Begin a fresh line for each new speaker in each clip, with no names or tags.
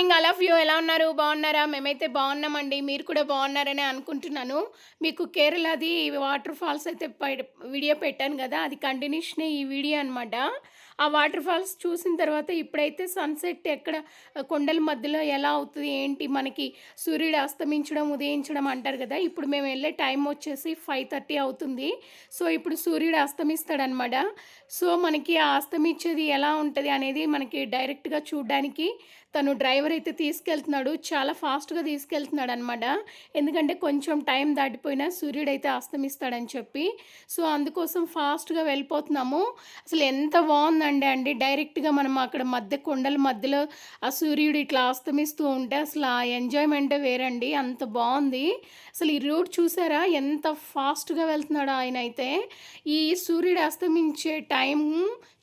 Morning all of you. ఎలా ఉన్నారు? బాగున్నారా? మేమైతే బాగున్నామండి. మీరు కూడా బాగున్నారని అనుకుంటున్నాను. మీకు కేరళది వాటర్ ఫాల్స్ అయితే వీడియో పెట్టాను కదా అది కంటిన్యూషన్ ఈ వీడియో అనమాట ఆ వాటర్ ఫాల్స్ చూసిన తర్వాత ఇప్పుడైతే సన్సెట్ ఎక్కడ కొండల మధ్యలో ఎలా అవుతుంది ఏంటి? మనకి సూర్యుడు అస్తమించడం ఉదయించడం అంటారు కదా ఇప్పుడు మేము వెళ్ళే టైం వచ్చేసి ఫైవ్ థర్టీ అవుతుంది. సో ఇప్పుడు సూర్యుడు అస్తమిస్తాడనమాట సో మనకి ఆ అస్తమించేది ఎలా ఉంటుంది అనేది మనకి డైరెక్ట్గా చూడడానికి తను డ్రైవర్ అయితే తీసుకెళ్తున్నాడు. చాలా ఫాస్ట్గా తీసుకెళ్తున్నాడు అనమాట ఎందుకంటే కొంచెం టైం దాటిపోయినా సూర్యుడు అయితే అస్తమిస్తాడని చెప్పి. సో అందుకోసం ఫాస్ట్గా వెళ్ళిపోతున్నాము. అసలు ఎంత బాగుందండి అండి. డైరెక్ట్గా మనం అక్కడ మధ్య కొండల మధ్యలో ఆ సూర్యుడు ఇట్లా అస్తమిస్తూ ఉంటే అసలు ఆ ఎంజాయ్మెంటే వేరండి. అంత బాగుంది. అసలు ఈ రూట్ చూసారా? ఎంత ఫాస్ట్గా వెళ్తున్నాడు ఆయన అయితే. ఈ సూర్యుడు అస్తమించే టైం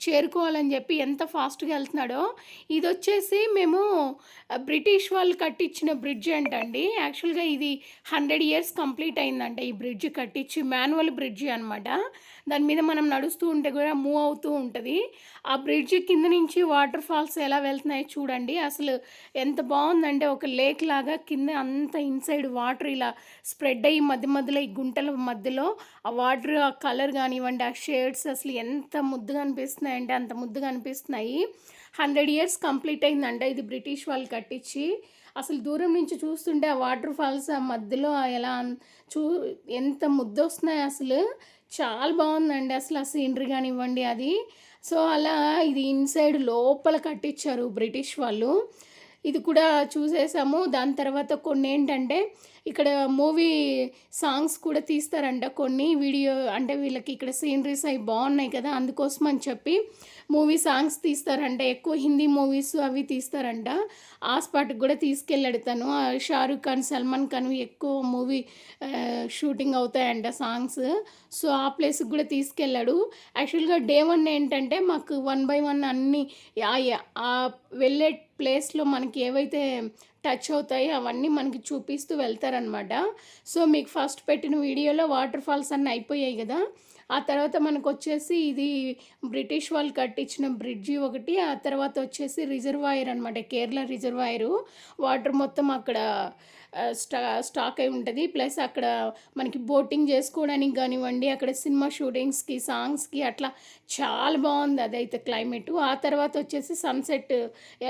చేరుకోవాలని చెప్పి ఎంత ఫాస్ట్గా వెళ్తున్నాడో. ఇది వచ్చేసి మేము బ్రిటిష్ వాళ్ళు కట్టించిన బ్రిడ్జ్ అంటండి. యాక్చువల్గా ఇది హండ్రెడ్ ఇయర్స్ కంప్లీట్ అయిందంట ఈ బ్రిడ్జ్ కట్టించి మాన్యువల్ బ్రిడ్జ్ అనమాట దాని మీద మనం నడుస్తూ ఉంటే కూడా మూవ్ అవుతూ ఉంటుంది. ఆ బ్రిడ్జ్ కింద నుంచి వాటర్ ఫాల్స్ ఎలా వెళ్తున్నాయో చూడండి. అసలు ఎంత బాగుందంటే ఒక లేక్ లాగా కింద అంత ఇన్సైడ్ వాటర్ ఇలా స్ప్రెడ్ అయ్యి మధ్య మధ్యలో ఈ గుంటల మధ్యలో ఆ వాటర్ ఆ కలర్ కానివ్వండి ఆ షేడ్స్ అసలు ఎంత ముద్దుగా అనిపిస్తున్నాయంటే అంత ముద్దుగా అనిపిస్తున్నాయి. హండ్రెడ్ ఇయర్స్ కంప్లీట్ అయిందంట ఇది బ్రిటిష్ వాళ్ళు కట్టించి. అసలు దూరం నుంచి చూస్తుంటే ఆ వాటర్ ఫాల్స్ ఆ మధ్యలో ఎలా చూ ఎంత ముద్దు వస్తున్నాయి అసలు. చాలా బాగుందండి. అసలు ఆ సీనరీ కానివ్వండి అది. సో అలా ఇది ఇన్సైడ్ లోపల కట్టించారు బ్రిటిష్ వాళ్ళు. ఇది కూడా చూసేసాము. దాని తర్వాత కొన్ని ఏంటంటే ఇక్కడ మూవీ సాంగ్స్ కూడా తీస్తారంట కొన్ని వీడియో అంటే వీళ్ళకి ఇక్కడ సీనరీస్ అవి బాగున్నాయి కదా అందుకోసం అని చెప్పి మూవీ సాంగ్స్ తీస్తారంట. ఎక్కువ హిందీ మూవీస్ అవి తీస్తారంట. ఆ స్పాట్కి కూడా తీసుకెళ్ళాడు తను. షారుఖ్ ఖాన్ సల్మాన్ ఖాన్ ఎక్కువ మూవీ షూటింగ్ అవుతాయంట సాంగ్స్. సో ఆ ప్లేస్కి కూడా తీసుకెళ్ళాడు. యాక్చువల్గా డే వన్ ఏంటంటే మాకు వన్ బై వన్ అన్ని ఆ- ఆ వెళ్ళే ప్లేస్లో మనకి ఏవైతే టచ్ అవుతాయి అవన్నీ మనకి చూపిస్తూ వెళ్తారనమాట సో మీకు ఫస్ట్ పెట్టిన వీడియోలో వాటర్ ఫాల్స్ అన్నీ అయిపోయాయి కదా. ఆ తర్వాత మనకు వచ్చేసి ఇది బ్రిటిష్ వాళ్ళు కట్టించిన బ్రిడ్జి ఒకటి ఆ తర్వాత వచ్చేసి రిజర్వాయర్ అనమాట కేరళ రిజర్వాయరు. వాటర్ మొత్తం అక్కడ స్టా స్టాక్ అయి ఉంటుంది. ప్లస్ అక్కడ మనకి బోటింగ్ చేసుకోవడానికి కానివ్వండి అక్కడ సినిమా షూటింగ్స్కి సాంగ్స్కి అట్లా చాలా బాగుంది అదైతే క్లైమేట్. ఆ తర్వాత వచ్చేసి సన్సెట్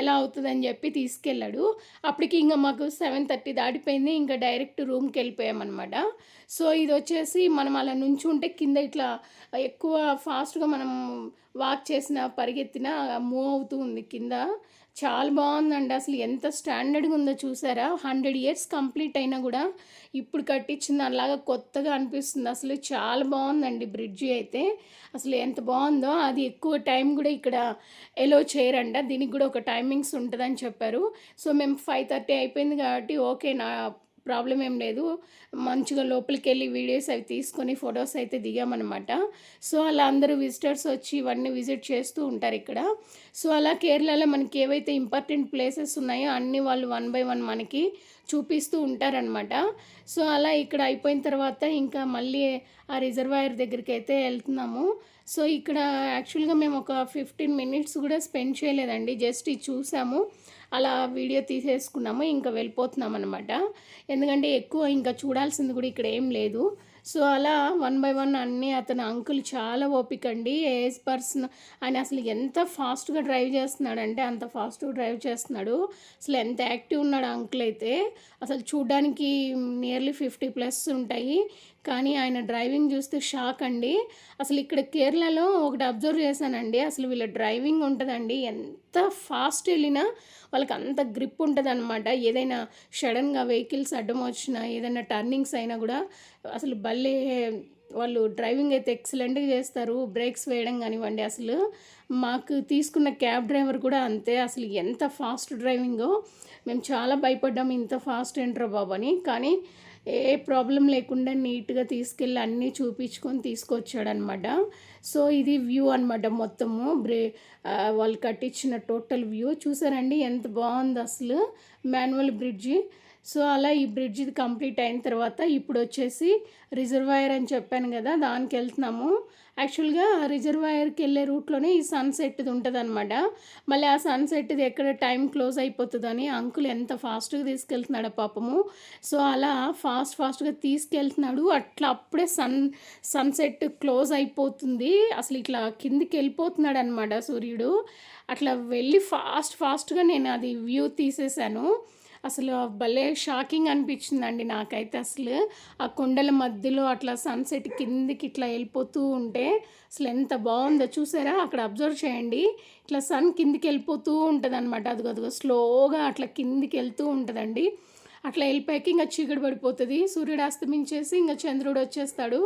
ఎలా అవుతుందని చెప్పి తీసుకెళ్ళాడు. అప్పటికి ఇంకా మాకు సెవెన్ థర్టీ దాటిపోయింది. ఇంకా డైరెక్ట్ రూమ్కి వెళ్ళిపోయామన్నమాట. సో ఇది వచ్చేసి మనం అలా నుంచుంటే కింద ఇట్లా ఎక్కువ ఫాస్ట్గా మనం వాక్ చేసిన పరిగెత్తిన మూవ్ అవుతూ ఉంది కింద. చాలా బాగుందండి. అసలు ఎంత స్టాండర్డ్గా ఉందో చూసారా? హండ్రెడ్ ఇయర్స్ కంప్లీట్ అయినా కూడా ఇప్పుడు కట్టించింది అలాగా కొత్తగా అనిపిస్తుంది. అసలు చాలా బాగుందండి బ్రిడ్జి అయితే. అసలు ఎంత బాగుందో అది ఎక్కువ టైం కూడా ఇక్కడ ఎలో చేయరంట. దీనికి కూడా ఒక టైమింగ్స్ ఉంటుందని చెప్పారు. సో మేము ఫైవ్ థర్టీ అయిపోయింది కాబట్టి ఓకే నా ప్రాబ్లం ఏం లేదు. మంచిగా లోపలికి వెళ్ళి వీడియోస్ అవి తీసుకొని ఫొటోస్ అయితే దిగామన్నమాట. సో అలా అందరూ విజిటర్స్ వచ్చి ఇవన్నీ విజిట్ చేస్తూ ఉంటారు ఇక్కడ. సో అలా కేరళలో మనకి ఏవైతే ఇంపార్టెంట్ ప్లేసెస్ ఉన్నాయో అన్నీ వాళ్ళు వన్ బై వన్ మనకి చూపిస్తూ ఉంటారనమాట సో అలా ఇక్కడ అయిపోయిన తర్వాత ఇంకా మళ్ళీ ఆ రిజర్వాయర్ దగ్గరికి అయితే వెళ్తున్నాము. సో ఇక్కడ యాక్చువల్గా మేము ఒక ఫిఫ్టీన్ మినిట్స్ కూడా స్పెండ్ చేయలేదండి. జస్ట్ ఇది చూసాము. అలా వీడియో తీసేసుకున్నాము ఇంకా వెళ్ళిపోతున్నాం అనమాట ఎందుకంటే ఎక్కువ ఇంకా చూడాల్సింది కూడా ఇక్కడ ఏం లేదు. సో అలా వన్ బై వన్ అన్నీ అతను అంకుల్ చాలా ఓపిక అండి. ఏజ్ పర్సన్ ఆయన అసలు ఎంత ఫాస్ట్గా డ్రైవ్ చేస్తున్నాడంటే అంత ఫాస్ట్గా డ్రైవ్ చేస్తున్నాడు. అసలు ఎంత యాక్టివ్ ఉన్నాడు అంకుల్ అయితే. అసలు చూడ్డానికి నియర్లీ ఫిఫ్టీ ప్లస్ ఉంటాయి. కానీ ఆయన డ్రైవింగ్ చూస్తే షాక్ అండి. అసలు ఇక్కడ కేరళలో ఒకటి అబ్జర్వ్ చేశానండి. అసలు వీళ్ళ డ్రైవింగ్ ఉంటుందండి. ఎంత ఫాస్ట్ వెళ్ళినా వాళ్ళకి అంత గ్రిప్ ఉంటుంది అనమాట ఏదైనా సడన్గా వెహికల్స్ అడ్డం వచ్చినా ఏదైనా టర్నింగ్స్ అయినా కూడా అసలు భలే వాళ్ళు డ్రైవింగ్ అయితే ఎక్సలెంట్గా చేస్తారు. బ్రేక్స్ వేయడం కానివ్వండి అసలు మాకు తీసుకున్న క్యాబ్ డ్రైవర్ కూడా అంతే. అసలు ఎంత ఫాస్ట్ డ్రైవింగో. మేము చాలా భయపడ్డాము ఇంత ఫాస్ట్ ఏంట్రా బాబు అని. కానీ ఏ ప్రాబ్లం లేకుండా నీట్గా తీసుకెళ్ళి అన్నీ చూపించుకొని తీసుకొచ్చాడనమాట. సో ఇది వ్యూ అనమాట మొత్తము. బ్రే వాళ్ళు కట్టించిన టోటల్ వ్యూ. చూసారండి ఎంత బాగుంది అసలు. Manual bridge. సో అలా ఈ బ్రిడ్జ్ ఇది కంప్లీట్ అయిన తర్వాత ఇప్పుడు వచ్చేసి రిజర్వాయర్ అని చెప్పాను కదా దానికి వెళ్తున్నాము. యాక్చువల్గా రిజర్వాయర్కి వెళ్ళే రూట్లోనే ఈ సన్సెట్ది ఉంటుంది అనమాట మళ్ళీ ఆ సన్సెట్ది ఎక్కడ టైం క్లోజ్ అయిపోతుందని అంకుల్ ఎంత ఫాస్ట్గా తీసుకెళ్తున్నాడు పాపము. సో అలా ఫాస్ట్ ఫాస్ట్గా తీసుకెళ్తున్నాడు. అట్లా అప్పుడే సన్ సన్సెట్ క్లోజ్ అయిపోతుంది. అసలు ఇట్లా కిందికి వెళ్ళిపోతున్నాడు అనమాట సూర్యుడు. అట్లా వెళ్ళి ఫాస్ట్ ఫాస్ట్గా నేను అది వ్యూ తీసేశాను అసలు భలే షాకింగ్ అనిపించిందండి నాకైతే అసలు. ఆ కొండల మధ్యలో అట్లా సన్సెట్ కిందికి ఇట్లా వెళ్ళిపోతూ ఉంటే అసలు ఎంత బాగుందో చూసారా? అక్కడ అబ్జర్వ్ చేయండి. ఇట్లా సన్ కిందికి వెళ్ళిపోతూ ఉంటుంది అనమాట అదిగో అదిగో స్లోగా అట్లా కిందికి వెళ్తూ ఉంటుందండి. అట్లా వెళ్ళిపోయాక ఇంకా చీకటి పడిపోతుంది. సూర్యుడు అస్తమించేసి ఇంకా చంద్రుడు వచ్చేస్తాడు.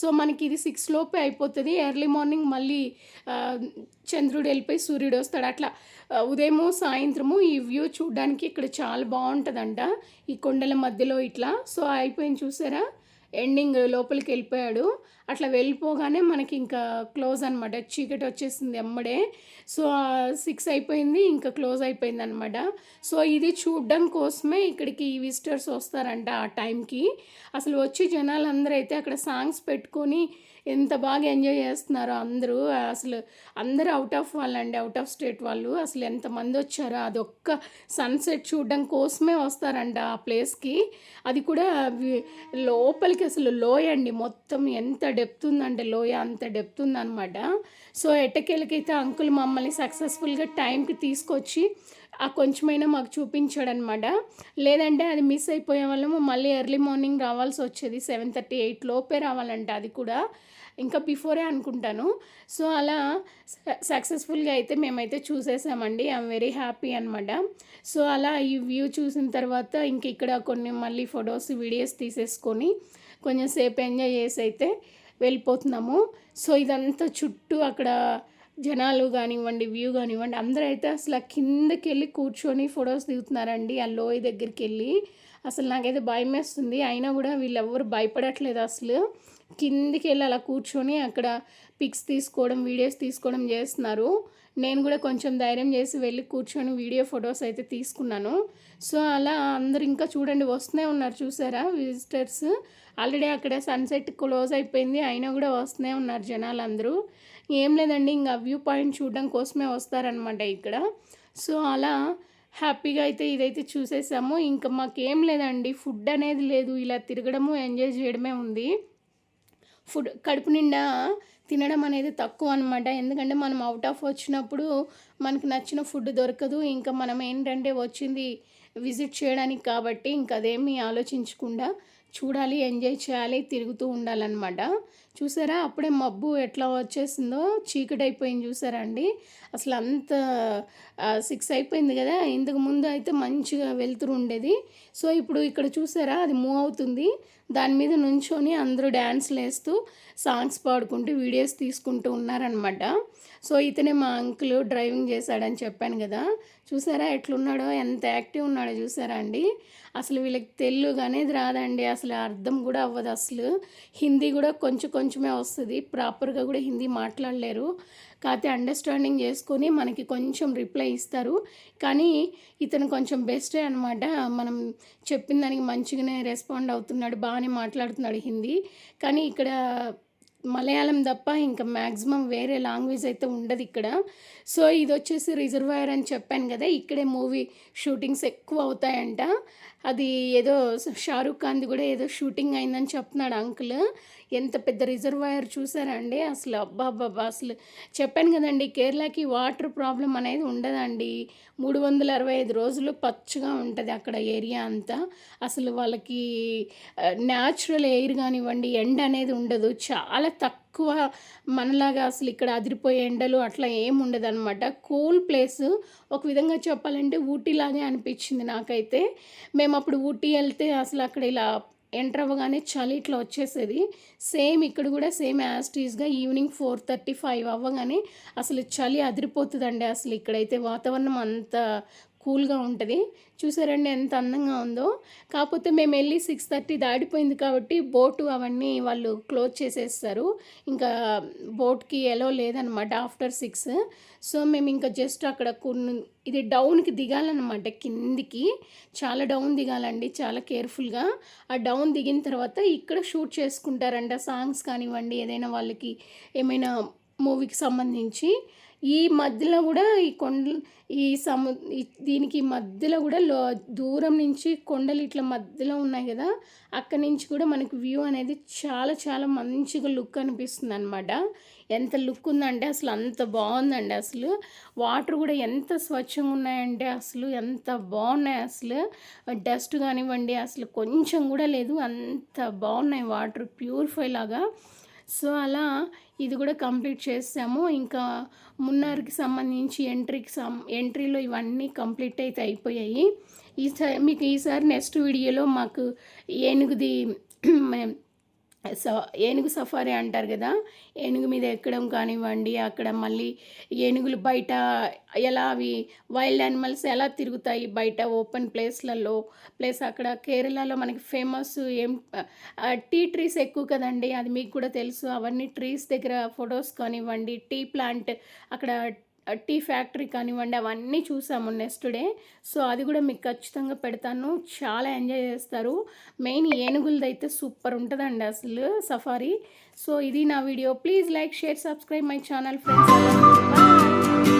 సో మనకి ఇది సిక్స్ లోపే అయిపోతుంది. ఎర్లీ మార్నింగ్ మళ్ళీ చంద్రుడు వెళ్ళిపోయి సూర్యుడు వస్తాడు. అట్లా ఉదయము సాయంత్రము ఈ వ్యూ చూడడానికి ఇక్కడ చాలా బాగుంటుందంట. ఈ కొండల మధ్యలో ఇట్లా. సో అయిపోయింది చూసారా? ఎండింగ్ లోపలికి వెళ్ళిపోయాడు. అట్లా వెళ్ళిపోగానే మనకి ఇంకా క్లోజ్ అనమాట చీకటి వచ్చేసింది అమ్మడే. సో సిక్స్ అయిపోయింది ఇంకా క్లోజ్ అయిపోయింది అనమాట సో ఇది చూడడం కోసమే ఇక్కడికి విజిటర్స్ వస్తారంట ఆ టైంకి. అసలు వచ్చి జనాలు అందరూ అయితే అక్కడ సాంగ్స్ పెట్టుకొని ఎంత బాగా ఎంజాయ్ చేస్తున్నారో అందరూ. అసలు అందరూ అవుట్ ఆఫ్ వాళ్ళండి అవుట్ ఆఫ్ స్టేట్ వాళ్ళు. అసలు ఎంతమంది వచ్చారో అదొక్క సన్సెట్ చూడడం కోసమే వస్తారంట ఆ ప్లేస్కి అది కూడా లోపలికి అసలు లోయ అండి. మొత్తం ఎంత డెప్త్ ఉందంటే లోయ అంత డెప్త్ ఉందన్నమాట. సో ఎట్టకేలకైతే అంకుల్ మమ్మల్ని సక్సెస్ఫుల్గా టైంకి తీసుకొచ్చి ఆ కొంచెమైనా మాకు చూపించాడనమాట లేదంటే అది మిస్ అయిపోయే వాళ్ళము మళ్ళీ ఎర్లీ మార్నింగ్ రావాల్సి వచ్చేది. సెవెన్ థర్టీ ఎయిట్ లోపే రావాలంట అది కూడా. ఇంకా బిఫోరే అనుకుంటాను. సో అలా సక్సెస్ఫుల్గా అయితే మేమైతే చూసేసామండి. ఐఎమ్ వెరీ హ్యాపీ అనమాట సో అలా ఈ వ్యూ చూసిన తర్వాత ఇంక ఇక్కడ కొన్ని మళ్ళీ ఫొటోస్ వీడియోస్ తీసేసుకొని కొంచెం సేపు ఎంజాయ్ చేసి అయితే వెళ్ళిపోతున్నాము. సో ఇదంతా చుట్టూ అక్కడ జనాలు కానివ్వండి వ్యూ కానివ్వండి అందరూ అయితే అసలు ఆ కిందకి వెళ్ళి కూర్చొని ఫొటోస్ దిగుతున్నారండి ఆ లోయ దగ్గరికి వెళ్ళి. అసలు నాకైతే భయం వేస్తుంది అయినా కూడా వీళ్ళెవ్వరు భయపడట్లేదు అసలు. కిందికి వెళ్ళి అలా కూర్చొని అక్కడ పిక్స్ తీసుకోవడం వీడియోస్ తీసుకోవడం చేస్తున్నారు. నేను కూడా కొంచెం ధైర్యం చేసి వెళ్ళి కూర్చొని వీడియో ఫొటోస్ అయితే తీసుకున్నాను. సో అలా అందరు ఇంకా చూడండి వస్తూనే ఉన్నారు చూసారా విజిటర్స్ ఆల్రెడీ అక్కడ సన్సెట్ క్లోజ్ అయిపోయింది అయినా కూడా వస్తూనే ఉన్నారు జనాలు అందరూ ఏం లేదండి ఇంకా వ్యూ పాయింట్ చూడడం కోసమే వస్తారనమాట ఇక్కడ. సో అలా హ్యాపీగా అయితే ఇదైతే చూసేసాము. ఇంకా మాకేం లేదండి ఫుడ్ అనేది లేదు. ఇలా తిరగడము ఎంజాయ్ చేయడమే ఉంది. ఫుడ్ కడుపు నిండా తినడం అనేది తక్కువ అనమాట ఎందుకంటే మనం అవుట్ ఆఫ్ వచ్చినప్పుడు మనకు నచ్చిన ఫుడ్ దొరకదు. ఇంకా మనం ఏంటంటే వచ్చింది విజిట్ చేయడానికి కాబట్టి ఇంకా అదేమీ ఆలోచించకుండా చూడాలి ఎంజాయ్ చేయాలి తిరుగుతూ ఉండాలన్నమాట. చూసారా? అప్పుడే మబ్బు ఎట్లా వచ్చేసిందో చీకటి అయిపోయింది చూసారా అండి? అసలు అంత సిక్స్ అయిపోయింది కదా? ఇంతకు ముందు అయితే మంచిగా వెళ్తురు ఉండేది. సో ఇప్పుడు ఇక్కడ చూసారా? అది మూవ్ అవుతుంది. దాని మీద నుంచొని అందరూ డ్యాన్స్లు వేస్తూ సాంగ్స్ పాడుకుంటూ వీడియోస్ తీసుకుంటూ ఉన్నారనమాట సో ఇతనే మా అంకుల్ డ్రైవింగ్ చేశాడని చెప్పాను కదా? చూసారా? ఎట్లున్నాడో? ఎంత యాక్టివ్ ఉన్నాడో చూసారా అండి? అసలు వీళ్ళకి తెలుగు అనేది రాదండి. అసలు అర్థం కూడా అవ్వదు అసలు. హిందీ కూడా కొంచెం కొంచెమే వస్తుంది. ప్రాపర్గా కూడా హిందీ మాట్లాడలేరు. కాకపోతే అండర్స్టాండింగ్ చేసుకొని మనకి కొంచెం రిప్లై ఇస్తారు. కానీ ఇతను కొంచెం బెస్టే అనమాట మనం చెప్పిన దానికి మంచిగానే రెస్పాండ్ అవుతున్నాడు బాగానే మాట్లాడుతున్నాడు హిందీ. కానీ ఇక్కడ మలయాళం తప్ప ఇంకా మ్యాక్సిమం వేరే లాంగ్వేజ్ అయితే ఉండదు ఇక్కడ. సో ఇది వచ్చేసి రిజర్వాయర్ అని చెప్పాను కదా ఇక్కడే మూవీ షూటింగ్స్ ఎక్కువ అవుతాయంట. అది ఏదో షారూఖ్ ఖాన్ది కూడా ఏదో షూటింగ్ అయిందని చెప్తున్నాడు అంకుల్. ఎంత పెద్ద రిజర్వాయర్ చూసారండి? అసలు అబ్బా అబ్బా అసలు చెప్పాను కదండి కేరళకి వాటర్ ప్రాబ్లం అనేది ఉండదండి. మూడు వందల అరవై ఐదు రోజులు పచ్చగా ఉంటుంది అక్కడ ఏరియా అంతా. అసలు వాళ్ళకి న్యాచురల్ ఎయిర్ కానివ్వండి ఎండ అనేది ఉండదు. చాలా తక్కువ మనలాగా అసలు ఇక్కడ అదిరిపోయే ఎండలు అట్లా ఏం ఉండదు అనమాట కూల్ ప్లేస్ ఒక విధంగా చెప్పాలంటే ఊటీలాగే అనిపించింది నాకైతే. మేము అప్పుడు ఊటీ వెళ్తే అసలు అక్కడ ఇలా ఎంటర్ అవ్వగానే చలి ఇట్లా వచ్చేసేది. సేమ్ ఇక్కడ కూడా సేమ్ యాస్టీస్గా ఈవినింగ్ ఫోర్ థర్టీ ఫైవ్ అవ్వగానే అసలు చలి అదిరిపోతుందండి అసలు ఇక్కడైతే వాతావరణం అంత కూల్గా ఉంటుంది. చూసారండి ఎంత అందంగా ఉందో. కాకపోతే మేము వెళ్ళి సిక్స్ థర్టీ దాడిపోయింది కాబట్టి బోటు అవన్నీ వాళ్ళు క్లోజ్ చేసేస్తారు. ఇంకా బోట్కి ఎలో లేదనమాట ఆఫ్టర్ సిక్స్. సో మేము ఇంకా జస్ట్ అక్కడ కొన్ని ఇది డౌన్కి దిగాలన్నమాట కిందికి. చాలా డౌన్ దిగాలండి చాలా కేర్ఫుల్గా. ఆ డౌన్ దిగిన తర్వాత ఇక్కడ షూట్ చేసుకుంటారంట సాంగ్స్ కానివ్వండి ఏదైనా వాళ్ళకి ఏమైనా మూవీకి సంబంధించి. ఈ మధ్యలో కూడా ఈ కొండ ఈ సము దీనికి మధ్యలో కూడా లో దూరం నుంచి కొండలు ఇట్లా మధ్యలో ఉన్నాయి కదా అక్కడి నుంచి కూడా మనకు వ్యూ అనేది చాలా చాలా మంచిగా లుక్ అనిపిస్తుంది అనమాట ఎంత లుక్ ఉందంటే అసలు అంత బాగుందండి అసలు. వాటర్ కూడా ఎంత స్వచ్ఛంగా ఉన్నాయంటే అసలు ఎంత బాగున్నాయి అసలు. డస్ట్ కానివ్వండి అసలు కొంచెం కూడా లేదు అంత బాగున్నాయి వాటర్ ప్యూరిఫై లాగా. సో అలా ఇది కూడా కంప్లీట్ చేసాము. ఇంకా మున్నార్కి సంబంధించి ఎంట్రీకి సం ఎంట్రీలో ఇవన్నీ కంప్లీట్ అయితే అయిపోయాయి. ఈసారి మీకు ఈసారి నెక్స్ట్ వీడియోలో మాకు ఏనుగుది స ఏనుగు సఫారీ అంటారు కదా ఏనుగు మీద ఎక్కడం కానివ్వండి అక్కడ మళ్ళీ ఏనుగులు బయట ఎలా అవి వైల్డ్ యానిమల్స్ ఎలా తిరుగుతాయి బయట ఓపెన్ ప్లేస్లలో ప్లస్ అక్కడ కేరళలో మనకి ఫేమస్ ఏం టీ ట్రీస్ ఎక్కువ కదండి అది మీకు కూడా తెలుసు అవన్నీ ట్రీస్ దగ్గర ఫొటోస్ కానివ్వండి టీ ప్లాంట్ అక్కడ టీ ఫ్యాక్టరీ కానివ్వండి అవన్నీ చూసాము నెక్స్ట్ డే. సో అది కూడా మీకు ఖచ్చితంగా పెడతాను. చాలా ఎంజాయ్ చేస్తారు. మెయిన్ ఏనుగులది అయితే సూపర్ ఉంటుందండి అసలు సఫారీ. సో ఇది నా video. Please like share subscribe my channel friends.